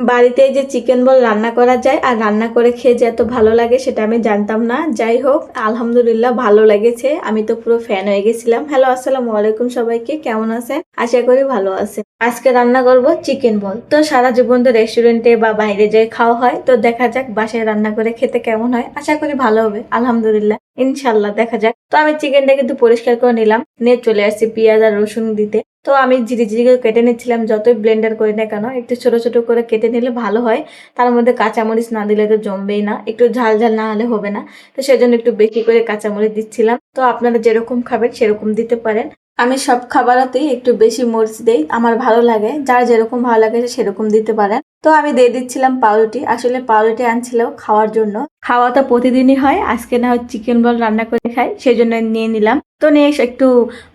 বাড়িতে যে চিকেন বল রান্না করা যায় আর রান্না করে খেয়ে যে এত ভালো লাগে সেটা আমি জানতাম না। যাই হোক, আলহামদুলিল্লাহ ভালো লেগেছে। আমি তো পুরো ফ্যান হয়ে গেছিলাম। হ্যালো আসসালামু আলাইকুম সবাইকে। কেমন আছেন? আশা করি ভালো আছে আজকে রান্না করব চিকেন বল তো সারা জীবন তো রেস্টুরেন্টে বা বাইরে যেয়ে খাওয়া হয়। তো দেখা যাক বাসায় রান্না করে খেতে কেমন হয়। আশা করি ভালো হবে। আলহামদুলিল্লাহ। ইনশাল্লাহ দেখা যাক। তো আমি চিকেনটা কিন্তু পরিষ্কার করে নিলাম। নিয়ে চলে আসছি পেঁয়াজ আর রসুন দিতে। তো আমি ঝিরি ঝিরি কেটে নিচ্ছিলাম, যতই ব্লেন্ডার করি না কেন, একটু ছোট ছোট করে কেটে নিলে ভালো হয়। তার মধ্যে কাঁচামরিচ না দিলে তো জমবেই না, একটু ঝাল ঝাল না হলে হবে না। তো সেজন্য একটু বেশি করে কাঁচামরিচ দিচ্ছিলাম। তো আপনারা যেরকম খাবেন সেরকম দিতে পারেন। আমি সব খাবারতেই একটু বেশি মরিচ দিই, আমার ভালো লাগে, যার যেরকম ভালো লাগে সেরকম দিতে পারেন। তো আমি দিয়ে দিচ্ছিলাম পাউরুটি। আসলে পাউরুটি আনছিল খাওয়ার জন্য। খাওয়া তো প্রতিদিনই হয়। আজকে না হয় চিকেন বল রান্না করে খাই সেই জন্য নিয়ে নিলাম। তো নিয়ে একটু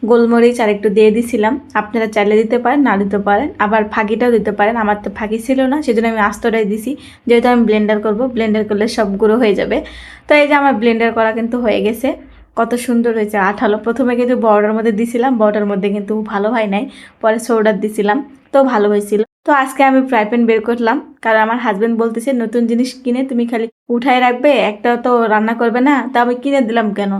গোলমরিচ আর একটু দিয়ে দিছিলাম। আপনারা চাইলে দিতে পারেন, না দিতে পারেন। আবার ফাঁকিটাও দিতে পারেন। আমার তো ফাঁকি ছিল না, সেজন্য আমি আস্তটাই দিছি। যেহেতু আমি ব্লেন্ডার করব ব্লেন্ডার করলে সব গুঁড়ো হয়ে যাবে। তো এই যে আমার ব্লেন্ডার করা কিন্তু হয়ে গেছে। কত সুন্দর হয়েছে। আঠালো। প্রথমে কিন্তু বড়টার মধ্যে দিছিলাম। বড়টার মধ্যে কিন্তু ভালো হয় নাই। পরে সোডার দিছিলাম। তো ভালো হয়েছিল। তো আজকে আমি ফ্রাই প্যান বের করলাম, কারণ আমার হাজবেন্ড বলতেছে, নতুন জিনিস কিনে তুমি খালি উঠাই রাখবে, একটা তো রান্না করবে না। তা আমি কিনে দিলাম কেন?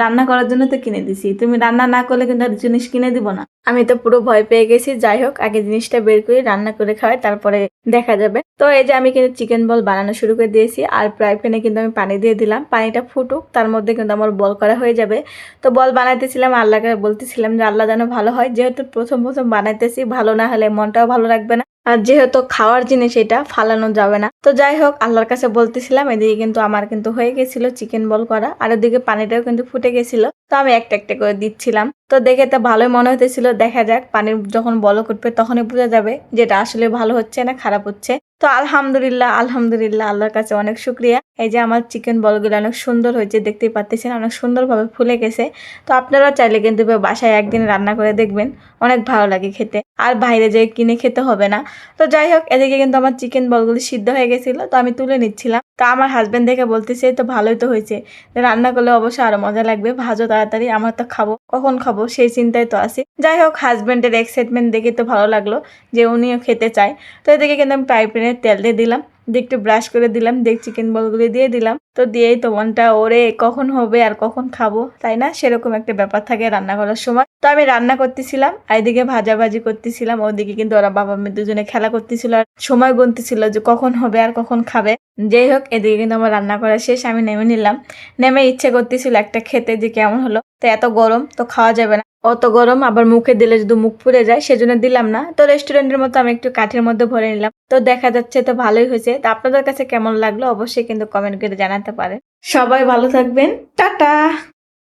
রান্না করার জন্য তো কিনে দিছি। তুমি রান্না না করলে কিন্তু আর জিনিস কিনে দিব না। আমি তো পুরো ভয় পেয়ে গেছি। যাই হোক, আগে জিনিসটা বের করে, রান্না করে খাওয়াই, তারপরে দেখা যাবে। তো এই যে আমি কিন্তু চিকেন বল বানানো শুরু করে দিয়েছি, আর ফ্রাই প্যানে কিন্তু আমি পানি দিয়ে দিলাম। পানিটা ফুটুক, তার মধ্যে কিন্তু আমার বল করা হয়ে যাবে। তো বল বানাইতেছিলাম, আল্লাহকে বলতেছিলাম যে, আল্লাহ যেন ভালো হয়। যেহেতু প্রথম প্রথম বানাইতেছি, ভালো না হলে মনটাও ভালো রাখবে না। আর যেহেতু খাওয়ার জিনিস এটা, ফালানো যাবে না। তো যাই হোক, আল্লাহর কাছে বলতেছিলাম, এদিকে কিন্তু আমার কিন্তু হয়ে গেছিল চিকেন বল করা, আর ওদিকে পানিটাও কিন্তু ফুটে গেছিল, তো আমি একটা একটা করে দিচ্ছিলাম। তো দেখে তো ভালোই মনে হতেছিল দেখা যাক পানির যখন বল উঠবে তখনই বোঝা যাবে যেটা আসলে ভালো হচ্ছে না খারাপ হচ্ছে। তো আলহামদুলিল্লাহ আলহামদুলিল্লাহ, আল্লাহর কাছে অনেক শুক্রিয়া। এই যে আমার চিকেন বলগুলো অনেক সুন্দর হয়েছে, দেখতেই পাচ্ছেন অনেক সুন্দরভাবে ফুলে গেছে। তো আপনারা চাইলে কিন্তু বাসায় একদিন রান্না করে দেখবেন, অনেক ভালো লাগে খেতে। আর বাইরে যেয়ে কিনে খেতে হবে না। তো যাই হোক, এদিকে কিন্তু আমার চিকেন বলগুলি সিদ্ধ হয়ে গেছিল, তো আমি তুলে নিচ্ছিলাম। তা আমার হাজবেন্ড দেখে বলতেছে তো ভালোই তো হয়েছে। রান্না করলে অবশ্যই আরও মজা লাগবে। ভাজো তাড়াতাড়ি, আমার তো খাব। কখন খাব? সেই চিন্তায় তো আসি যাই হোক হাজবেন্ডের এক্সাইটমেন্ট দেখে তো ভালো লাগল যে উনিও খেতে চায়। তো এদিকে কিন্তু আমি ফ্রাই প্যানের তেল দিয়ে দিলাম। দিয়ে একটু ব্রাশ করে দিলাম দেখ চিকেন বলগুলি দিয়ে দিলাম। তো দিয়েই তো মনটা ওরে, কখন হবে আর কখন খাব? তাই না? সেরকম একটা ব্যাপার থাকে রান্না করার সময়। তো আমি রান্না করতেছিলাম এদিকে ভাজাভাজি করতেছিলাম, ওদিকে কিন্তু ওরা বাবা মেয়ে দুজনে খেলা করতেছিল, আর সময় গুনতেছিল যে কখন হবে আর কখন খাবে। যাই হোক, এদিকে কিন্তু আমার রান্না করা শেষ, আমি নেমে নিলাম। নেমে ইচ্ছে করতেছিল একটা খেতে যে কেমন হলো, তো এত গরম তো খাওয়া যাবে না। অত গরম, আবার মুখে দিলে যদি মুখ পুড়ে যায়, সেজন্য দিলাম না। তো রেস্টুরেন্টের মতো আমি একটু কাঠের মধ্যে ভরে নিলাম। তো দেখা যাচ্ছে তো ভালোই হয়েছে। তো আপনাদের কাছে কেমন লাগল? অবশ্যই কিন্তু কমেন্ট করে জানাতে পারেন। সবাই ভালো থাকবেন। টাটা!